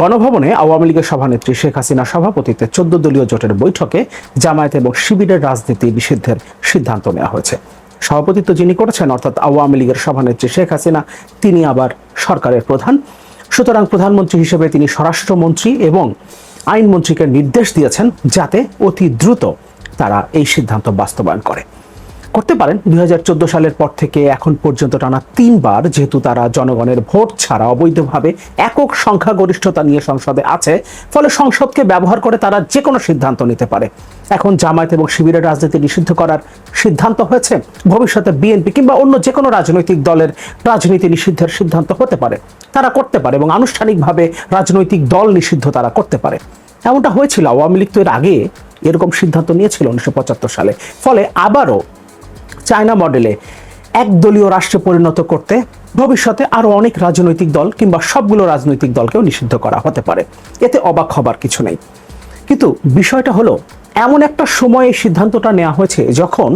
গণভবনে আওয়ামী লীগের সভানেত্রী শেখ হাসিনা সভাপতিত্বে চোদ্দ দলীয় জোটের বৈঠকে জামায়াত এবং শিবিরের রাজনীতি নিষিদ্ধের সিদ্ধান্ত নেওয়া হয়েছে। সভাপতিত্ব যিনি করেছেন, অর্থাৎ আওয়ামী লীগের সভানেত্রী শেখ হাসিনা, তিনি আবার সরকারের প্রধান। সুতরাং প্রধানমন্ত্রী হিসেবে তিনি স্বরাষ্ট্রমন্ত্রী এবং আইনমন্ত্রীকে নির্দেশ দিয়েছেন যাতে অতি দ্রুত তারা এই সিদ্ধান্ত বাস্তবায়ন করে। করতে পারেন। দুই হাজার চোদ্দ সালের পর থেকে এখন পর্যন্ত টানা তিনবার, যেহেতু তারা জনগণের ভোট ছাড়া অবৈধভাবে একক সংখ্যাগরিষ্ঠতা নিয়ে সংসদে আছে, ফলে সংসদকে ব্যবহার করে তারা যে কোনো সিদ্ধান্ত নিতে পারে। এখন জামায়াত এবং শিবিরের রাজনীতি নিষিদ্ধ করার সিদ্ধান্ত হয়েছে। ভবিষ্যতে বিএনপি কিংবা অন্য যে কোনো রাজনৈতিক দলের রাজনীতি নিষিদ্ধের সিদ্ধান্ত হতে পারে। তারা করতে পারে এবং আনুষ্ঠানিকভাবে রাজনৈতিক দল নিষিদ্ধ তারা করতে পারে। এমনটা হয়েছিল আওয়ামী লীগ তো এর আগে এরকম সিদ্ধান্ত নিয়েছিল উনিশশো পঁচাত্তর সালে। ফলে আবারও চায়না মডেলে একদলীয় রাষ্ট্রে পরিণত করতে ভবিষ্যতে আরও অনেক রাজনৈতিক দল কিংবা সবগুলো রাজনৈতিক দলকেও নিষিদ্ধ করা হতে পারে। এতে অবাক হবার কিছু নেই। কিন্তু বিষয়টা হলো, এমন একটা সময়ে এই সিদ্ধান্তটা নেওয়া হয়েছে যখন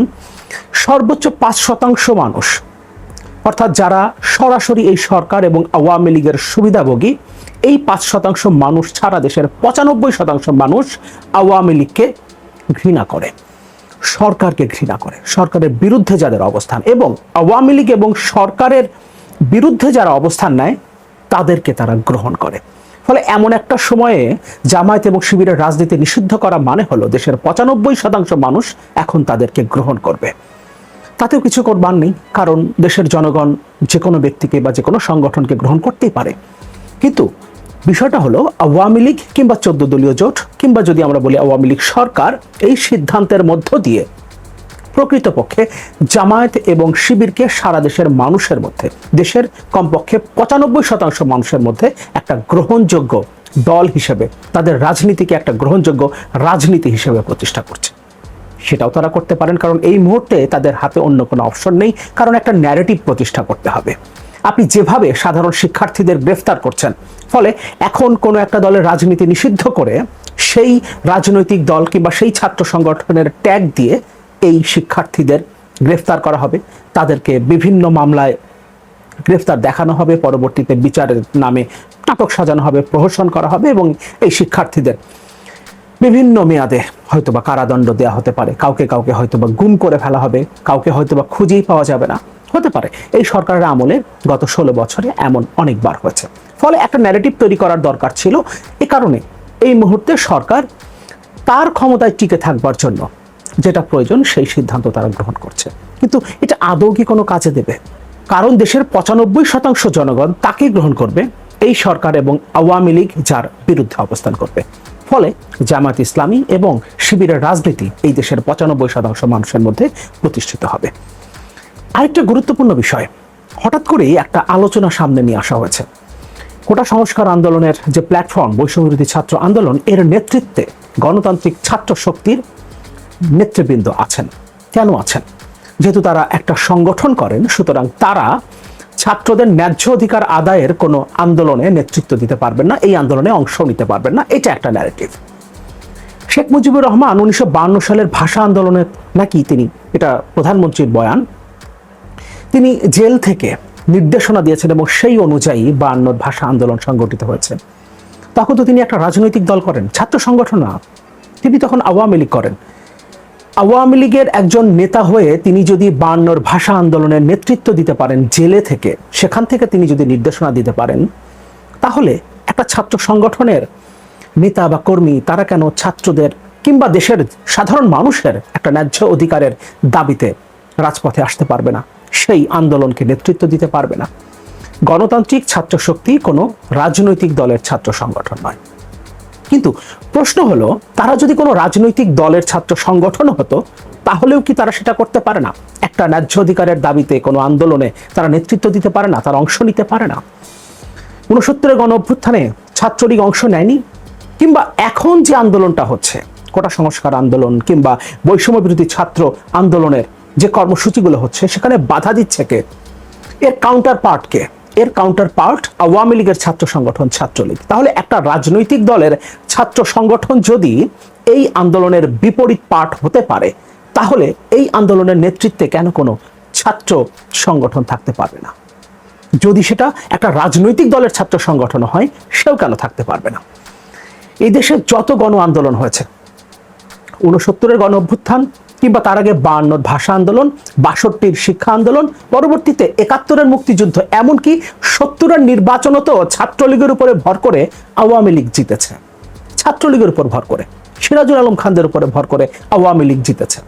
সর্বোচ্চ পাঁচ শতাংশ মানুষ, অর্থাৎ যারা সরাসরি এই সরকার এবং আওয়ামী লীগের সুবিধাভোগী, এই পাঁচ শতাংশ মানুষ ছাড়া দেশের পঁচানব্বই শতাংশ মানুষ আওয়ামী লীগকে ঘৃণা করে। সরকারকে ঘৃণা করে। সরকারের বিরুদ্ধে যাদের অবস্থান এবং আওয়ামী লীগ এবং সরকারের বিরুদ্ধে যারা অবস্থান নেয়, তাদেরকে তারা গ্রহণ করে। ফলে এমন একটা সময়ে জামায়াত এবং শিবিরের রাজনীতি নিষিদ্ধ করা মানে হলো দেশের পঁচানব্বই শতাংশ মানুষ এখন তাদেরকে গ্রহণ করবে। তাতেও কিছু করবার নেই, কারণ দেশের জনগণ যে কোনো ব্যক্তিকে বা যে কোনো সংগঠনকে গ্রহণ করতেই পারে। কিন্তু বিষয়টা হলো আওয়ামী লীগ কিংবা চোদ্দ দলীয় জোট কিংবা যদি আমরা বলি আওয়ামী লীগ সরকার, এই সিদ্ধান্তের মধ্য দিয়ে প্রকৃতপক্ষে জামায়াত এবং শিবিরকে সারা দেশের মানুষের মধ্যে, দেশের কমপক্ষে পঁচানব্বই শতাংশ মানুষের মধ্যে একটা গ্রহণযোগ্য দল হিসেবে, তাদের রাজনীতিকে একটা গ্রহণযোগ্য রাজনীতি হিসেবে প্রতিষ্ঠা করছে। সেটাও তারা করতে পারেন, কারণ এই মুহূর্তে তাদের হাতে অন্য কোনো অপশন নেই, কারণ একটা ন্যারেটিভ প্রতিষ্ঠা করতে হবে। আপনি যেভাবে সাধারণ শিক্ষার্থীদের গ্রেফতার করছেন, ফলে এখন কোনো একটা দলের রাজনীতি নিষিদ্ধ করে সেই রাজনৈতিক দল কিংবা সেই ছাত্র সংগঠনের ট্যাগ দিয়ে এই শিক্ষার্থীদের গ্রেফতার করা হবে। তাদেরকে বিভিন্ন মামলায় গ্রেফতার দেখানো হবে, পরবর্তীতে বিচারের নামে নাটক সাজানো হবে, প্রহসন করা হবে এবং এই শিক্ষার্থীদের বিভিন্ন মেয়াদে হয়তোবা কারাদণ্ড দেওয়া হতে পারে। কাউকে কাউকে হয়তোবা গুম করে ফেলা হবে, কাউকে হয়তোবা খুঁজেই পাওয়া যাবে না। হতে পারে। এই সরকারের আমলে গত ষোলো বছরে এমন অনেকবার হয়েছে। ফলে একটা ন্যারেটিভ তৈরি করার দরকার ছিল। এ কারণে এই মুহূর্তে সরকার তার ক্ষমতায় টিকে থাকবার জন্য যেটা প্রয়োজন সেই সিদ্ধান্ত তারা গ্রহণ করছে। কিন্তু এটা আদৌ কি কোনো কাজে দেবে? কারণ দেশের পঁচানব্বই শতাংশ জনগণ তাকে গ্রহণ করবে, এই সরকার এবং আওয়ামী লীগ যার বিরুদ্ধে অবস্থান করবে। ফলে জামাত ইসলামী এবং শিবিরের রাজনীতি এই দেশের পঁচানব্বই শতাংশ মানুষের মধ্যে প্রতিষ্ঠিত হবে। আরেকটা গুরুত্বপূর্ণ বিষয়। হঠাৎ করেই একটা আলোচনা সামনে নিয়ে আসা হয়েছে। কোটা সংস্কার আন্দোলনের যে প্ল্যাটফর্ম বৈষম্যবিরোধী ছাত্র আন্দোলন, এর নেতৃত্বে গণতান্ত্রিক ছাত্র শক্তির নেতৃবৃন্দ আছেন। কেন আছেন? যেহেতু তারা একটা সংগঠন করেন, সুতরাং তারা ছাত্রদের ন্যায্য অধিকার আদায়ের কোনো আন্দোলনে নেতৃত্ব দিতে পারবেন না, এই আন্দোলনে অংশ নিতে পারবেন না, এটা একটা ন্যারেটিভ শেখ মুজিবুর রহমান উনিশশো সালের ভাষা আন্দোলনের নাকি তিনি, এটা প্রধানমন্ত্রীর বয়ান তিনি জেল থেকে নির্দেশনা দিয়েছেন এবং সেই অনুযায়ী বায়ান্নর ভাষা আন্দোলন সংগঠিত হয়েছে। তখন তো তিনি একটা রাজনৈতিক দল করেন, ছাত্র সংগঠন না। তিনি তখন আওয়ামী লীগ করেন। আওয়ামী লীগের একজন নেতা হয়ে তিনি যদি বায়ান্নর ভাষা আন্দোলনের নেতৃত্ব দিতে পারেন জেলে থেকে, সেখান থেকে তিনি যদি নির্দেশনা দিতে পারেন, তাহলে একটা ছাত্র সংগঠনের নেতা বা কর্মী, তারা কেন ছাত্রদের কিংবা দেশের সাধারণ মানুষের একটা ন্যায্য অধিকারের দাবিতে রাজপথে আসতে পারবে না? সেই আন্দোলনকে নেতৃত্ব দিতে পারবে না। গণতান্ত্রিক ছাত্র শক্তি কোনো রাজনৈতিক দলের ছাত্র সংগঠন নয়। কিন্তু প্রশ্ন হলো, তারা যদি কোনো রাজনৈতিক দলের ছাত্র সংগঠন হতো, তাহলেও কি তারা সেটা করতে পারে না? একটা ন্যায্য অধিকারের দাবিতে কোনো আন্দোলনে তারা নেতৃত্ব দিতে পারে না, তারা অংশ নিতে পারে না। ঊনসত্তরের গণ অভ্যুত্থানে ছাত্রলীগ অংশ নেয়নি, কিংবা এখন যে আন্দোলনটা হচ্ছে, কোটা সংস্কার আন্দোলন কিংবা বৈষম্য বিরোধী ছাত্র আন্দোলনের যে কর্মসূচিগুলো হচ্ছে, সেখানে বাধা দিচ্ছে কে? এর কাউন্টার পার্টকে এর কাউন্টার পার্ট আওয়ামী লীগের ছাত্র সংগঠন ছাত্রলীগ। তাহলে একটা রাজনৈতিক দলের ছাত্র সংগঠন যদি এই আন্দোলনের বিপরীত পার্ট হতে পারে, তাহলে এই আন্দোলনের নেতৃত্বে কেন কোনো ছাত্র সংগঠন থাকতে পারবে না? যদি সেটা একটা রাজনৈতিক দলের ছাত্র সংগঠন হয়, সেও কেন থাকতে পারবে না? এই দেশে যত গণ আন্দোলন হয়েছে উনসত্তরের গণ অভ্যুত্থান কিংবা তার আগে বায়ান্নর ভাষা আন্দোলন, বাষট্টির শিক্ষা আন্দোলন, পরবর্তীতে একাত্তরের মুক্তিযুদ্ধ, এমনকি সত্তরের নির্বাচনও তো ছাত্রলীগের উপরে ভর করে আওয়ামী লীগ জিতেছে। ছাত্রলীগের উপর ভর করে, সিরাজুল আলম খানদের উপরে ভর করে আওয়ামী লীগ জিতেছে।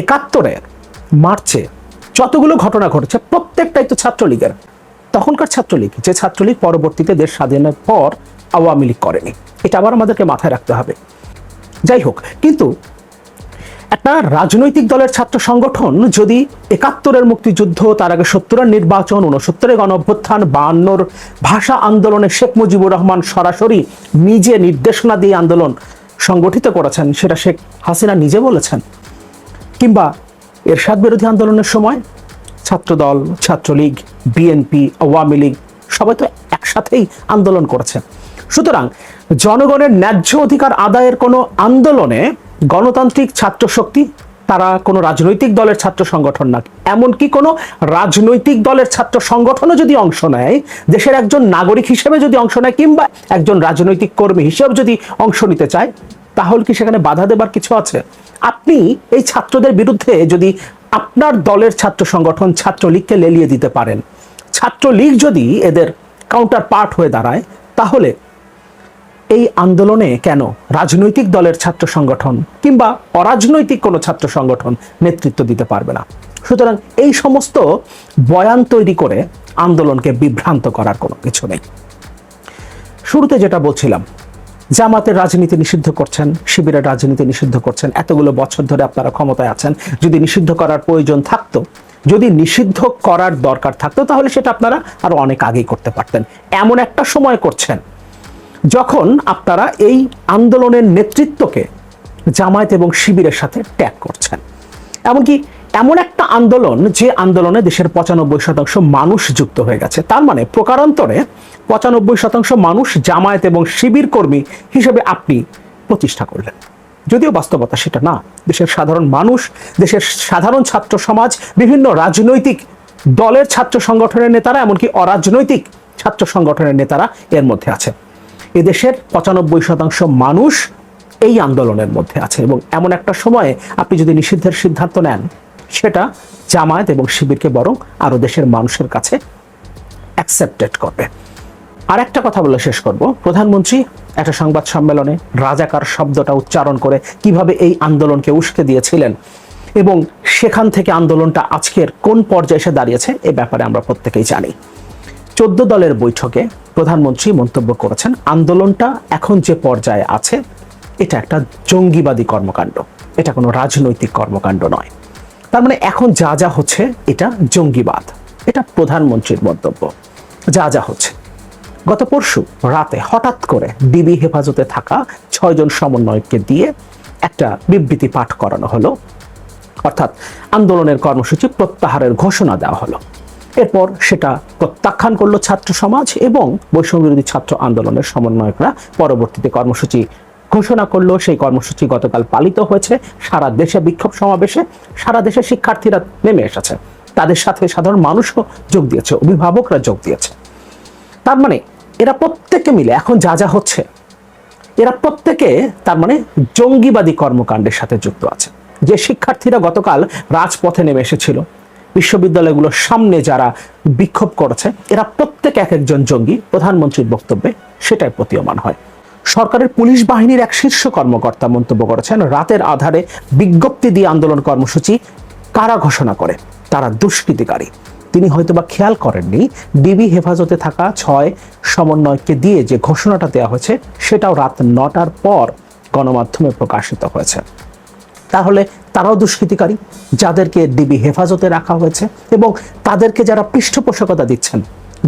একাত্তরের মার্চে যতগুলো ঘটনা ঘটেছে, প্রত্যেকটাই তো ছাত্রলীগের। তখনকার ছাত্রলীগ, যে ছাত্রলীগ পরবর্তীতে দেশ স্বাধীনের পর আওয়ামী লীগ করেনি। এটা আবার আমাদেরকে মাথায় রাখতে হবে। যাই হোক, কিন্তু একটা রাজনৈতিক দলের ছাত্র সংগঠন যদি একাত্তরের মুক্তিযুদ্ধ, তার আগে সত্তরের নির্বাচন উনসত্তরের গণ অভ্যুত্থান বায়ান্নর ভাষা আন্দোলনে শেখ মুজিবুর রহমান সরাসরি নিজে নির্দেশনা দিয়ে আন্দোলন সংগঠিত করেছেন, সেটা শেখ হাসিনা নিজে বলেছেন। কিংবা এরশাদ বিরোধী আন্দোলনের সময় ছাত্রদল, ছাত্রলীগ, বিএনপি, আওয়ামী লীগ সবাই তো একসাথেই আন্দোলন করেছে। সুতরাং জনগণের ন্যায্য অধিকার আদায়ের কোনো আন্দোলনে গণতান্ত্রিক ছাত্র শক্তি, তারা কোনো রাজনৈতিক দলের ছাত্র সংগঠন না। এমনকি কোনো রাজনৈতিক দলের ছাত্র সংগঠনও যদি অংশ নেয়, দেশের একজন নাগরিক হিসেবে যদি অংশ নেয় কিংবা একজন রাজনৈতিক কর্মী হিসেবে যদি অংশ নিতে চায়, তাহলে কি সেখানে বাধা দেবার কিছু আছে? আপনি এই ছাত্রদের বিরুদ্ধে যদি আপনার দলের ছাত্র সংগঠন ছাত্রলীগকে লেলিয়ে দিতে পারেন। ছাত্রলীগ যদি এদের কাউন্টার পার্ট হয়ে দাঁড়ায়, তাহলে এই আন্দোলনে কেন? রাজনৈতিক দলের ছাত্র সংগঠন কিংবা অরাজনৈতিক কোনো ছাত্র সংগঠন নেতৃত্ব দিতে পারবে না। সুতরাং এই সমস্ত বয়ান তৈরি করে আন্দোলনকে বিভ্রান্ত করার কোনো কিছু নেই। শুরুতে যেটা বলছিলাম, জামাতের রাজনীতি নিষিদ্ধ করছেন, শিবিরের রাজনীতি নিষিদ্ধ করছেন, এতগুলো বছর ধরে আপনারা ক্ষমতায় আছেন, যদি নিষিদ্ধ করার প্রয়োজন থাকতো, যদি নিষিদ্ধ করার দরকার থাকতো, তাহলে সেটা আপনারা আরও অনেক আগেই করতে পারতেন। এমন একটা সময় করছেন যখন আপনারা এই আন্দোলনের নেতৃত্বকে জামায়াত এবং শিবিরের সাথে ট্যাগ করছেন। এমনকি এমন একটা আন্দোলন যে আন্দোলনে দেশের পঁচানব্বই শতাংশ মানুষ যুক্ত হয়ে গেছে, তার মানে প্রকারান্তরে পঁচানব্বই শতাংশ মানুষ জামায়াত এবং শিবির কর্মী হিসেবে আপনি প্রতিষ্ঠা করলেন। যদিও বাস্তবতা সেটা না, দেশের সাধারণ মানুষ, দেশের সাধারণ ছাত্র সমাজ, বিভিন্ন রাজনৈতিক দলের ছাত্র সংগঠনের নেতারা, এমনকি অরাজনৈতিক ছাত্র সংগঠনের নেতারা এর মধ্যে আছে এদেশের পঁচানব্বই শতাংশ মানুষ এই আন্দোলনের মধ্যে আছে এবং এমন একটা সময়ে আপনি যদি নিষিদ্ধের সিদ্ধান্ত নেন, সেটা জামায়াত এবং শিবিরকে বরং আরও দেশের মানুষের কাছে অ্যাকসেপ্টেড করবে। আর একটা কথা বলে শেষ করব। প্রধানমন্ত্রী, একটা সংবাদ সম্মেলনে রাজাকার শব্দটা উচ্চারণ করে কীভাবে এই আন্দোলনকে উস্কে দিয়েছিলেন এবং সেখান থেকে আন্দোলনটা আজকের কোন পর্যায়ে এসে দাঁড়িয়েছে, এ ব্যাপারে আমরা প্রত্যেকেই জানি। চোদ্দ দলের বৈঠকে প্রধানমন্ত্রী মন্তব্য করেছেন, আন্দোলনটা এখন যে পর্যায়ে আছে, এটা একটা জঙ্গিবাদী কর্মকাণ্ড। এটা কোনো রাজনৈতিক কর্মকাণ্ড নয়। তার মানে এখন যা যা হচ্ছে, এটা জঙ্গিবাদ। এটা প্রধানমন্ত্রীর মন্তব্য। যা যা হচ্ছে। গত পরশু রাতে হঠাৎ করে ডিবি হেফাজতে থাকা ছয়জন সমন্বয়ককে দিয়ে একটা বিবৃতি পাঠ করানো হলো। অর্থাৎ আন্দোলনের কর্মসূচি প্রত্যাহারের ঘোষণা দেওয়া হলো। এরপর সেটা প্রত্যাখ্যান করল ছাত্র সমাজ এবং বৈষম্য বিরোধী ছাত্র আন্দোলনের সমন্বয়করা। পরবর্তীতে কর্মসূচি ঘোষণা করল। সেই কর্মসূচি গতকাল পালিত হয়েছে। সারা দেশে বিক্ষোভ সমাবেশে সারা দেশে শিক্ষার্থীরা নেমে এসেছে। তাদের সাথে সাধারণ মানুষও যোগ দিয়েছে, অভিভাবকরা যোগ দিয়েছে। তার মানে এরা প্রত্যেকে মিলে, এখন যা যা হচ্ছে, এরা প্রত্যেকে তার মানে জঙ্গিবাদী কর্মকাণ্ডের সাথে যুক্ত আছে। যে শিক্ষার্থীরা গতকাল রাজপথে নেমে এসেছিল বিশ্ববিদ্যালয়গুলোর সামনে যারা বিক্ষোভ করেছে, এরা প্রত্যেক এক একজন জঙ্গি প্রধানমন্ত্রীর বক্তব্যে সেটাই প্রতীয়মান হয়। সরকারের পুলিশ বাহিনীর এক শীর্ষ কর্মকর্তা মন্তব্য করেছেন, রাতের আধারে বিজ্ঞপ্তি দিয়ে আন্দোলন কর্মসূচি কারা ঘোষণা করে? তারা দুষ্কৃতিকারী। তিনি হয়তোবা খেয়াল করেননি, ডিবি হেফাজতে থাকা ছয় সমন্বয়কে দিয়ে যে ঘোষণাটা দেওয়া হয়েছে, সেটাও রাত নটার পর গণমাধ্যমে প্রকাশিত হয়েছে। তাহলে তারাও দুষ্কৃতিকারী, যাদেরকে ডিবি হেফাজতে রাখা হয়েছে এবং তাদেরকে যারা পৃষ্ঠপোষকতা দিচ্ছেন,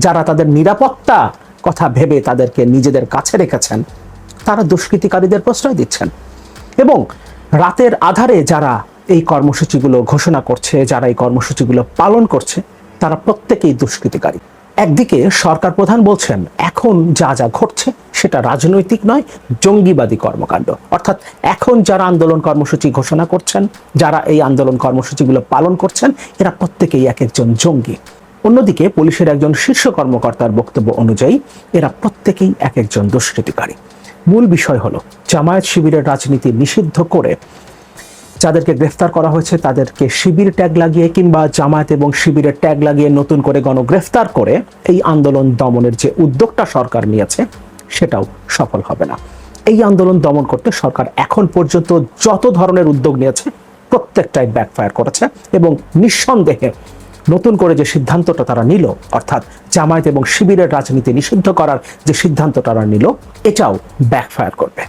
যারা তাদের নিরাপত্তা কথা ভেবে তাদেরকে নিজেদের কাছে রেখেছেন, তারা দুষ্কৃতিকারীদের প্রশ্রয় দিচ্ছেন। এবং রাতের আধারে যারা এই কর্মসূচিগুলো ঘোষণা করছে, যারা এই কর্মসূচিগুলো পালন করছে, তারা প্রত্যেকেই দুষ্কৃতিকারী। একদিকে সরকার প্রধান বলছেন, এখন যা যা ঘটছে সেটা রাজনৈতিক নয়, জঙ্গিবাদী কর্মকাণ্ড। অর্থাৎ এখন যারা আন্দোলন কর্মসূচি ঘোষণা করছেন, যারা এই আন্দোলন কর্মসূচিগুলো পালন করছেন, এরা প্রত্যেকেই এক একজন জঙ্গি। অন্যদিকে পুলিশের একজন শীর্ষ কর্মকর্তার বক্তব্য অনুযায়ী, এরা প্রত্যেকেই এক একজন দুষ্কৃতিকারী। মূল বিষয় হলো, জামায়াত শিবিরের রাজনীতি নিষিদ্ধ করে যাদেরকে গ্রেফতার করা হয়েছে, তাদেরকে শিবির ট্যাগ লাগিয়ে কিংবা জামায়াত এবং শিবিরের ট্যাগ লাগিয়ে নতুন করে গণগ্রেফতার করে এই আন্দোলন দমনের যে উদ্যোগটা সরকার নিয়েছে সেটাও সফল হবে না। এই আন্দোলন দমন করতে সরকার এখন পর্যন্ত যত ধরনের উদ্যোগ নিয়েছে, প্রত্যেকটাই ব্যাকফায়ার করেছে এবং নিঃসন্দেহে নতুন করে যে সিদ্ধান্তটা তারা নিল, অর্থাৎ জামায়াত এবং শিবিরের রাজনীতি নিষিদ্ধ করার যে সিদ্ধান্ত তারা নিল, এটাও ব্যাকফায়ার করবে।